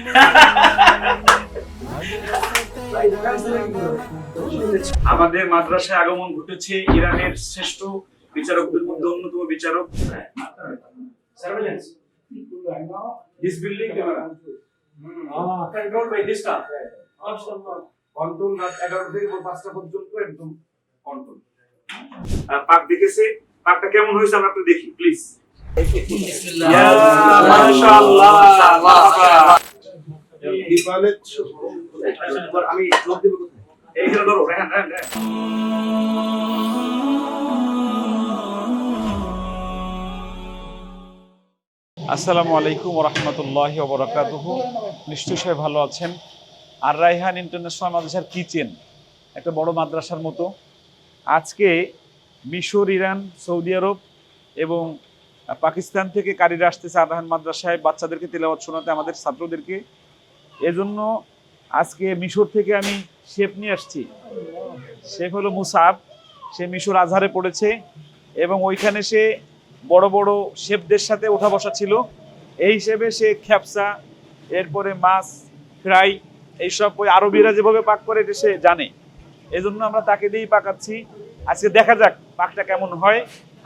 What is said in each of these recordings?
আমাদের মাদ্রাসায় আগমন ঘটেছে ইরানের শ্রেষ্ঠ বিচারকদের মধ্যে অন্যতম বিচারক. কন্ট্রোল রাত থেকে পাঁচটা পর্যন্ত একদম কন্ট্রোল পাক দেখেছে? পাকটা কেমন হয়েছে আমরা একটু দেখি প্লিজ মাশাআল্লাহ রেহান রেহান রেহান আসসালামু আলাইকুম রহমতুল্লাহ বরকাতুহ। নিশ্চয়ই সবাই ভালো আছেন। আর রাইহান ইন্টারন্যাশনাল মাদ্রাসার কিচেন, একটা বড় মাদ্রাসার মতো। আজকে মিশর, ইরান, সৌদি আরব এবং পাকিস্তান থেকে কারিরা আসতেছে আর রায়হান মাদ্রাসায়। বাচ্চাদেরকে তেলাওয়াত শোনাতে আমাদের ছাত্রদেরকে এজন্য আজকে মিশর থেকে আমি শেফ নিয়ে আসছি। শেফ হলো মুসাব। সে মিশর আজহারে পড়েছে এবং ওইখানে সে বড় বড় শেফদের সাথে ওঠা বসা ছিল। এই হিসেবে সে খ্যাপসা, এরপরে মাছ, ফ্রাই এইসব ওই আরবিরা যেভাবে পাক করে এটা সে জানে। এজন্য আমরা তাকে দিয়েই পাকাচ্ছি। আজকে দেখা যাক পাকটা কেমন হয়।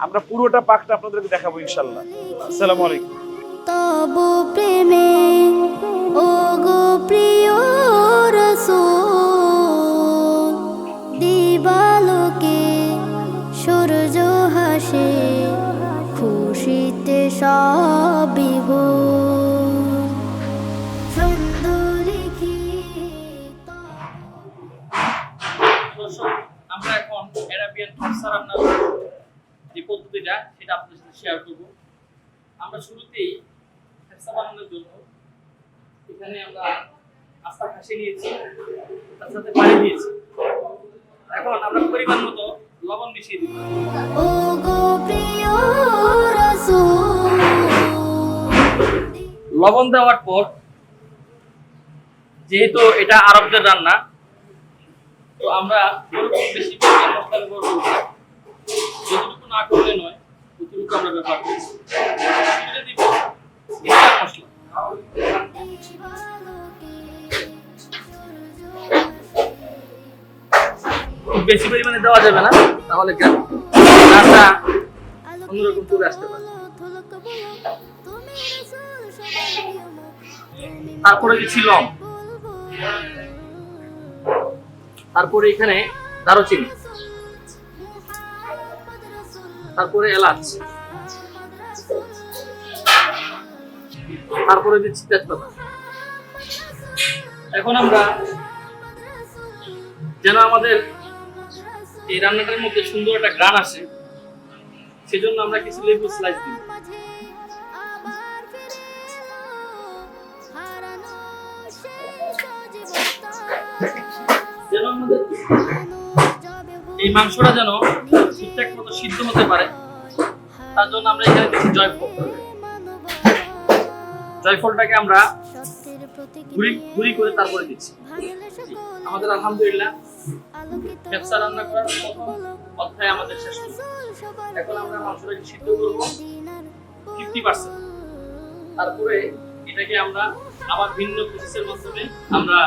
আমরা পুরোটা পাকটা আপনাদেরকে দেখাবো ইনশাল্লাহ আসসালামু আলাইকুম। প্রেমে খুশিতে সব সুন্দর আমরা এখন অ্যারাবিয়ান খাবসা রান্নার যে পদ্ধতিটা, সেটা শেয়ার আমরা শুরুতেই জন্য আমরা আস্তা খাসি নিয়েছি তার সাথে পানি দিয়েছি। এখন আমরা পরিমাণ মতো লবণ মিশিয়ে রসুল। লবণ দেওয়ার পর যেহেতু এটা আরবদের রান্না তো আমরা বেশি পরিমাণ মশলা ব্যবহার করব যতটুকু না করলে নয় ততটুকু আমরা ব্যবহার সেটা মশলা। বেশি পরিমাণে দেওয়া যাবে না, তাহলে রান্না অন্যরকম চলে আসতে পারে। তারপরে লং তারপরে এখানে দারুচিনি, তারপরে এলাচ তারপরে দিচ্ছি তেজপাতা এখন আমরা যেন আমাদের এই রান্নাটার মধ্যে সুন্দর একটা গান আসে সেজন্য আমরা কিছু লেবু স্লাইস দিই। যেন আমাদের এই মাংসটা যেন ঠিকঠাক মতো সিদ্ধ হতে পারে, তার জন্য আমরা এখানে দিচ্ছি জয়ফল জয়ফলটাকে আমরা গুড়ি গুড়ি করে তারপরে দিচ্ছি। আমাদের আলহামদুলিল্লাহ। ব্যবসা রান্না করার প্রথম অধ্যায় আমাদের শেষ। এখন আমরা মাংসটাকে সিদ্ধ করব। Fifty percent. তারপরে এটাকে আমরা আবার ভিন্ন প্রসেসের মাধ্যমে আমরা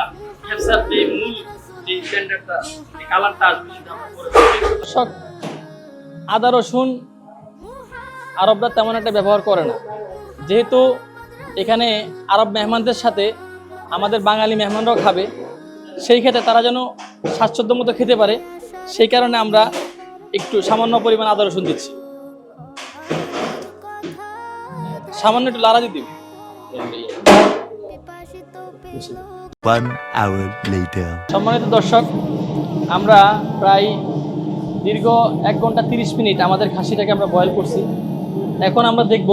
ব্যবসার যে মূল যে স্ট্যান্ডার্ডটা যে কালারটা আসবে সেটা আমরা করে আদা রসুন আরবরা তেমন একটা ব্যবহার করে না। যেহেতু এখানে আরব মেহমানদের সাথে আমাদের বাঙালি মেহমানরাও খাবে। সেই ক্ষেত্রে তারা যেন স্বাচ্ছন্দ্য মতো খেতে পারে সেই কারণে আমরা একটু সামান্য পরিমাণ আদা রসুন দিচ্ছি। সামান্য একটু লাড়া দিতে সম্মানিত দর্শক আমরা প্রায় দীর্ঘ এক ঘণ্টা তিরিশ মিনিট আমাদের খাসিটাকে আমরা বয়েল করছি। এখন আমরা দেখব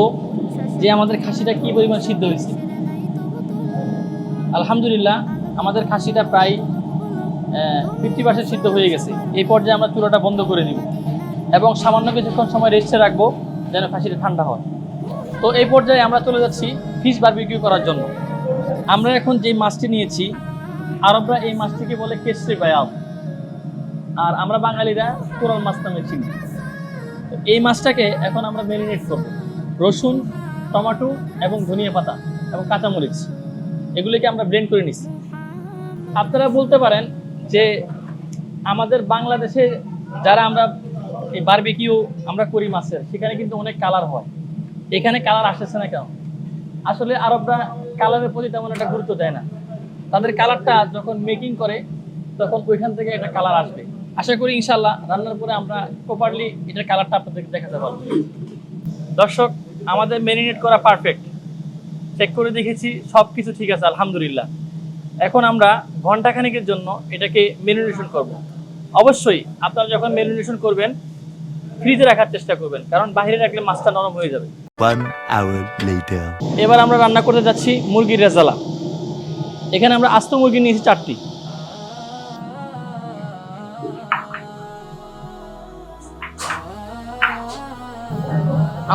যে আমাদের খাসিটা কি পরিমাণ সিদ্ধ হয়েছে? আলহামদুলিল্লাহ, আমাদের খাসিটা প্রায় ফিফটি পার্সেন্ট সিদ্ধ হয়ে গেছে। এই পর্যায়ে আমরা চুলাটা বন্ধ করে দিব এবং সামান্য কিছুক্ষণ সময় রেস্টে রাখব যেন খাসিটা ঠান্ডা হয়। তো এই পর্যায়ে আমরা চলে যাচ্ছি ফিশ বারবিকিউ করার জন্য। আমরা এখন যে মাছটি নিয়েছি, আরবরা এই মাছটিকে বলে কেশরি বায়াল। আর আমরা বাঙালিরা কোরাল মাছ নামে চিনি। এই মাছটাকে এখন আমরা ম্যারিনেট করব। রসুন টমেটো এবং ধনিয়া পাতা এবং কাঁচামরিচ। এগুলিকে আমরা ব্লেন্ড করে নিচ্ছি। আপনারা বলতে পারেন যে আমাদের বাংলাদেশে যারা আমরা এই বারবিকিউ আমরা করি মাছের, সেখানে কিন্তু অনেক কালার হয়। এখানে কালার আসতেছে না কেন? আসলে আরবরা কালারের প্রতি তেমন একটা গুরুত্ব দেয় না। তাদের কালারটা যখন মেকিং করে, তখন ওইখান থেকে একটা কালার আসবে। আশা করি ইনশাল্লাহ রান্নার পরে আমরা প্রপারলি এটার কালারটা আপনাদের দেখাতে পারব। দর্শক আমাদের মেরিনেট করা পারফেক্ট চেক করে দেখেছি সব কিছু ঠিক আছে আলহামদুলিল্লাহ। এখন আমরা ঘন্টাখানিকের জন্য এটাকে মেরিনেশন করব। অবশ্যই আপনারা যখন মেরিনেশন করবেন ফ্রিজে রাখার চেষ্টা করবেন কারণ বাইরে রাখলে মাছটা নরম হয়ে যাবে. এবার আমরা রান্না করতে যাচ্ছি মুরগির রেজালা। এখানে আমরা আস্ত মুরগি নিয়েছি চারটি।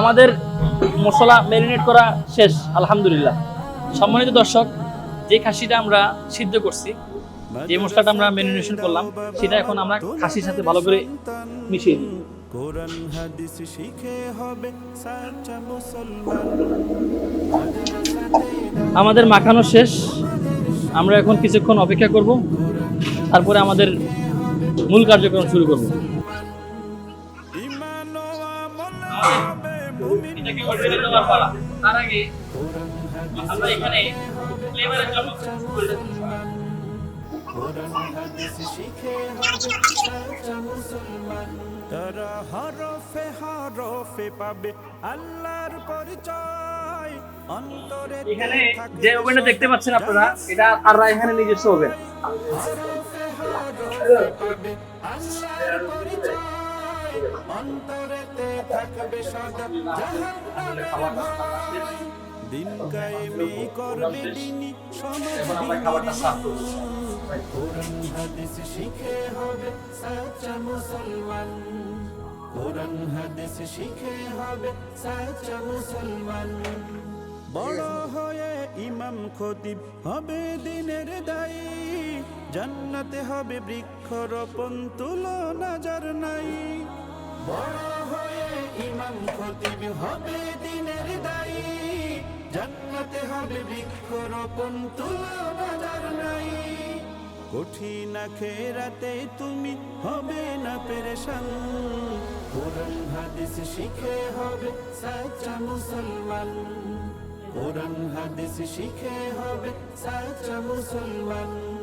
আমাদের মশলা ম্যারিনেট করা শেষ আলহামদুলিল্লাহ। সম্মানিত দর্শক যে খাসিটা আমরা সিদ্ধ করছি যে মশলাটা আমরা ম্যারিনেশন করলাম সেটা এখন আমরা খাসির সাথে ভালো করে মিশিয়ে দিই কোরআন হাদিস শিখে হবে সাচ্চা মুসলমান। আমাদের মাখানো শেষ। আমরা এখন কিছুক্ষণ অপেক্ষা করব। তারপরে আমাদের মূল কার্যক্রম শুরু করব। আমরা এখানে ফ্লেভারের জন্য তারা হরফে হরফে পাবে আল্লাহর পরিচয় অন্তরে এখানে যে ওভেনটা দেখতে পাচ্ছেন আপনারা, এটা আর রায়হানের নিজস্ব ওভেন অন্তরেতে থাকবে সদা জাহান্নামের। দিন কায়েমে করবে দিনই সমাজ কোরআন হাদিস শিখে হবে সাচ্চা মুসলমান। কোরআন হাদিস শিখে হবে সাচ্চা মুসলমান। বড় হয়ে ইমাম খতিব হবে দিনের দায়ী। জান্নাতে হবে বৃক্ষরোপণ তুলনা যার নাই। বড় হয়ে ইমাম খতিব হবে দিনের দায়ী। জান্নাতে হবে বৃক্ষরোপণ তুলনা যার নাই। কঠিন খেরাতে তুমি হবে না পেরেশান। কোরআন, হাদিস শিখে হবে সাচ্চা মুসলমান। কোরআন, হাদিস শিখে হবে সাচ্চা মুসলমান।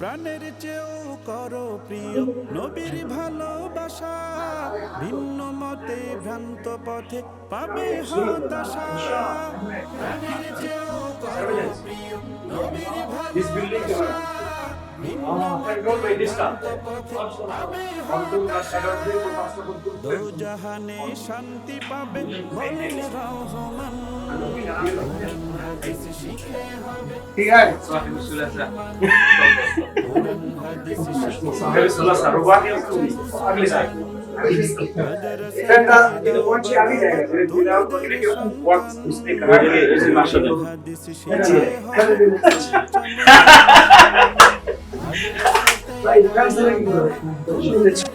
প্রাণের চেয়েও করো প্রিয়। নবীর ভালোবাসা ভিন্ন মতে ভ্রান্ত পথে পাবে হতাশা। প্রাণের চেয়েও করো প্রিয়, নবীর ভালোবাসা পাবে জাহানে শান্তি পাবে রহমান। হ্যাঁ,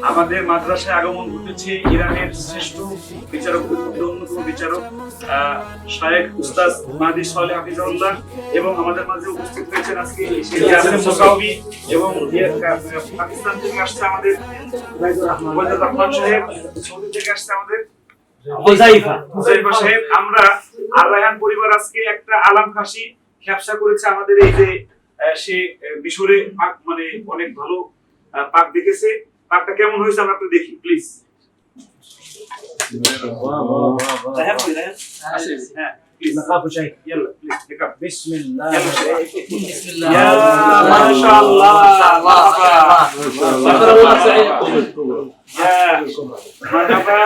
আমাদের মাদ্রাসায় আগমন ঘটেছে ইরানের শ্রেষ্ঠ বিচারক বিচারক উস্তাদ সালেহ হাফিজাউল্লাহ এবং আমাদের মাঝে উপস্থিত হয়েছেন আজকে মুসাউবি এবং পাকিস্তান থেকে আসছে আমাদের রহমান সাহেব সৌদি থেকে আসছে আমাদের। সাহেব আমরা আর রায়হান পরিবার আজকে একটা আলাম খাসি ব্যবসা করেছে আমাদের এই যে সে মিশরে পাক মানে অনেক ভালো পাক দেখেছে। পাকটা কেমন হয়েছে আমরা একটু দেখি প্লিজ রায়হান কই রায়হান হ্যাঁ প্লিজ نقاب شيء يلا প্লিজ টেক আপ بسم الله يلا شيخ. بسم يا ما شاء الله مرحبا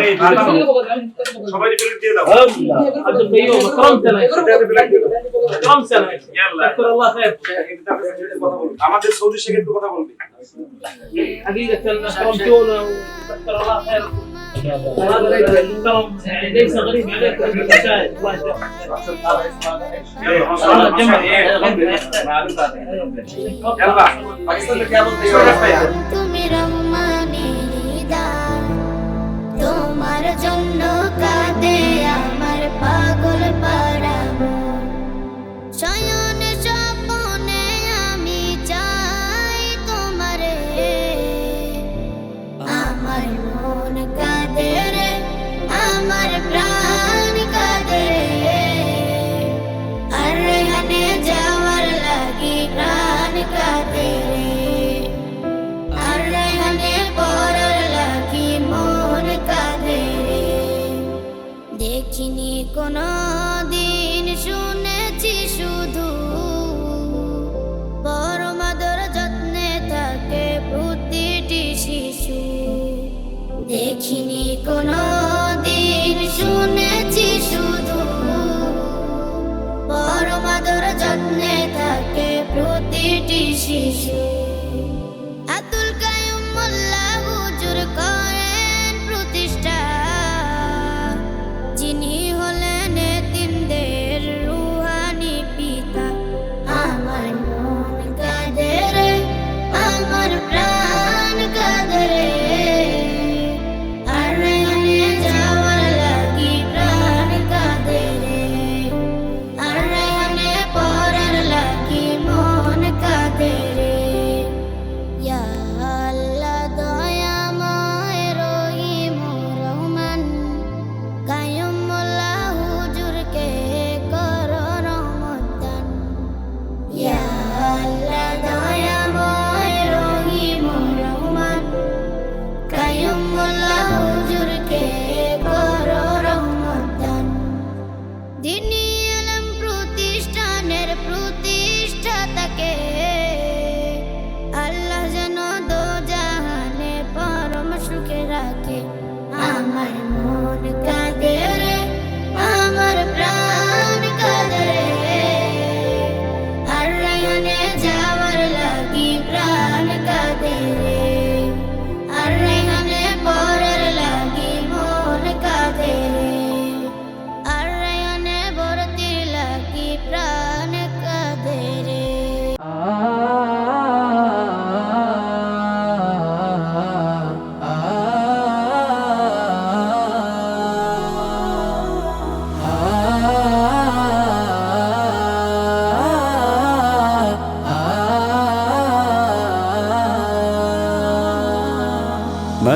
এই ভালো সবাই প্লেট দিয়ে দাও عبد القيوم اكرمتنا এটাতে প্লেট দিয়ে দাও اكرمتنا يلا شكر الله خير আমাদের সৌদি শেখে একটু কথা বলবি حقيقة أكرمتونا وشكر الله خير وهذا الكرم يعني ليس غريب عليكم المشاهد الله তুমি রহমানের দান তোমার জন্য কাঁদে আমার পাগল পাড়া 君この প্রতিষ্ঠাতাকে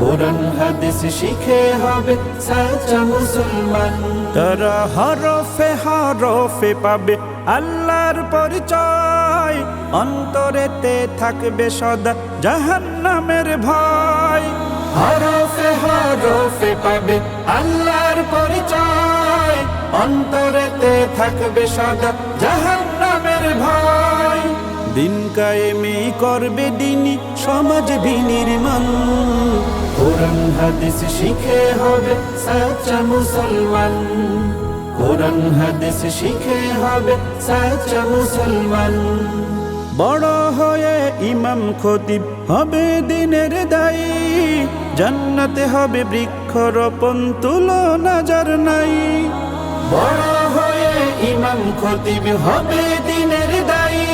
কোরআন হাদিস শিখে হবে সাচ্চা মুসলমান। তারা হরফে হরফে পাবে আল্লাহর পরিচয়। অন্তরেতে থাকবে সদা জাহান্নামের ভয়। হরফে হরফে পাবে আল্লাহর পরিচয়। অন্তরেতে থাকবে সদা জাহান্নামের ভয়। দিন কায়েমি করবে দিনই সমাজ বিনির্মাণ। কোরআন, হাদিস শিখে হবে সাচ্চা মুসলমান। কোরআন, হাদিস শিখে হবে সাচ্চা মুসলমান। বড় হয়ে ইমাম খতিব হবে দিনের দায়ী। জান্নাতে হবে বৃক্ষরোপণ তুলনা যার নাই। বড় হয়ে ইমাম খতিব হবে দিনের দায়ী।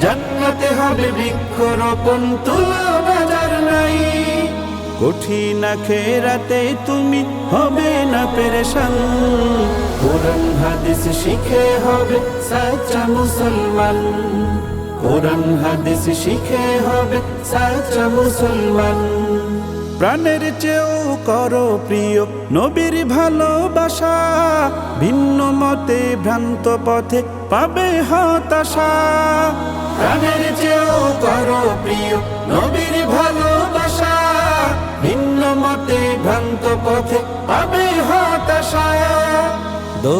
জান্নাতে হবে বৃক্ষরোপণ তুলনা কঠিন খেরাতে তুমি হবে না পেরেশান। কোরআন, হাদিস শিখে হবে সাচ্চা মুসলমান। কোরআন, হাদিস শিখে হবে সাচ্চা মুসলমান। প্রাণের চেয়েও করো প্রিয় নবীর ভালোবাসা। ভিন্ন মতে ভ্রান্ত পথে পাবে হতাশা। প্রাণের চেয়েও করো প্রিয় নবীর ভালোবাসা। পথে পাবে হতাশা দো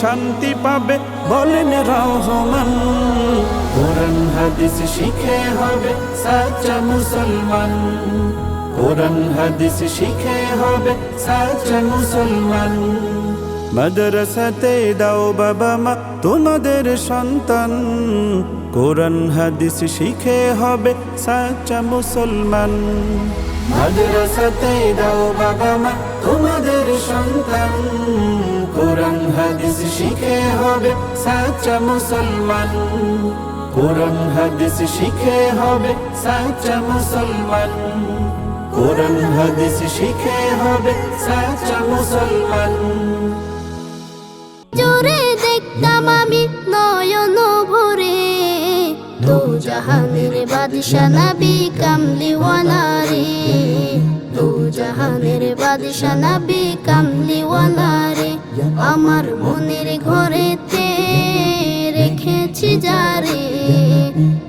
শান্তি পাবে বলেন রহমান। কোরআন, হাদিস শিখে হবে সাচ্চা মুসলমান। কোরআন, হাদিস শিখে হবে সাচ্চা মুসলমান। মাদ্রাসাতে দাও বাবা মা, তোমাদের সন্তান। কোরআন, হাদিস শিখে হবে সাচ্চা মুসলমান। দাও তোমাদের সন্তান। কোরআন, হাদিস শিখে হবে সাচ্চা মুসলমান। কোরআন, হাদিস শিখে হবে সাচ্চা মুসলমান। কোরআন, হাদিস শিখে হবে সাচ্চা মুসলমান। জোরে দেখতাম আমি নয়ন ভরে দু জাহানের বাদশা নবী কামলিওয়ালা রে দু জাহানের বাদশা নবী কামলিওয়ালা রে আমার মনের ঘরেতে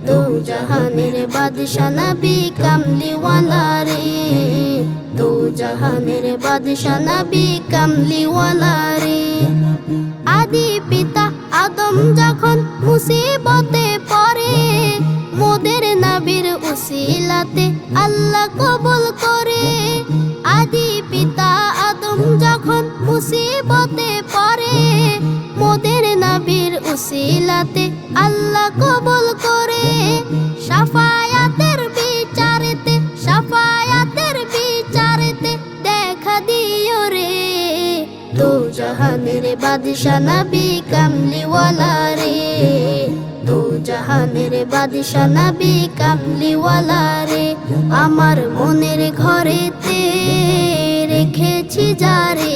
দু জাহানের নবী কামলিওয়ালা রে। দু জাহানের নবী কামলিওয়ালা রে। আদি পিতা আদম যখন মুসিবতে পড়ে, মোদের নাবির উসিলাতে আল্লাহ কবুল করে। আদি পিতা আদম যখন মুসিবতে পড়ে নাবির আল্লাহ কবুল করে। সাফায়াতের বিচারেতে সাফায়াতের বিচারেতে দেখা দিও রে। দু জাহানের বাদশা নবী কামলিওয়ালা রে। দু জাহানের বাদশা নবী কামলিওয়ালা রে। আমার মনের ঘরেতে রেখেছি যারে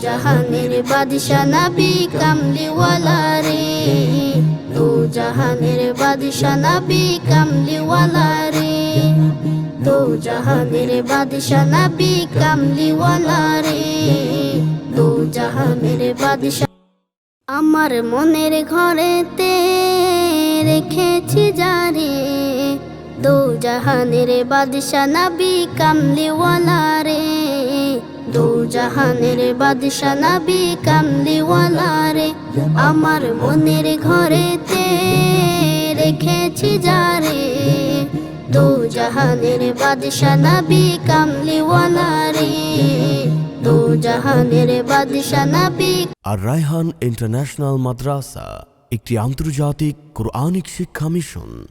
জাহানের বাদশা নবী কামলিওয়ালা রে দু জাহানের বাদশা নবী কামলিওয়ালা রে দু জাহানের বাদশা নবী কামলিওয়ালা রে দু জাহানের বাদশা আমার মনের ঘরেতে রেখেছি যারে। দু জাহানের বাদশা নবী কামলিওয়ালা রে জাহানের বাদশা নবী কামলিওয়ালা রে আমার মনের ঘরেতে রেখেছি যারে। দু জাহানের বাদশা নবী কামলিওয়ালা রে দু জাহানের বাদশা নবী আর রায়হান ইন্টারন্যাশনাল মাদ্রাসা, একটি আন্তর্জাতিক কোরআনিক শিক্ষা মিশন।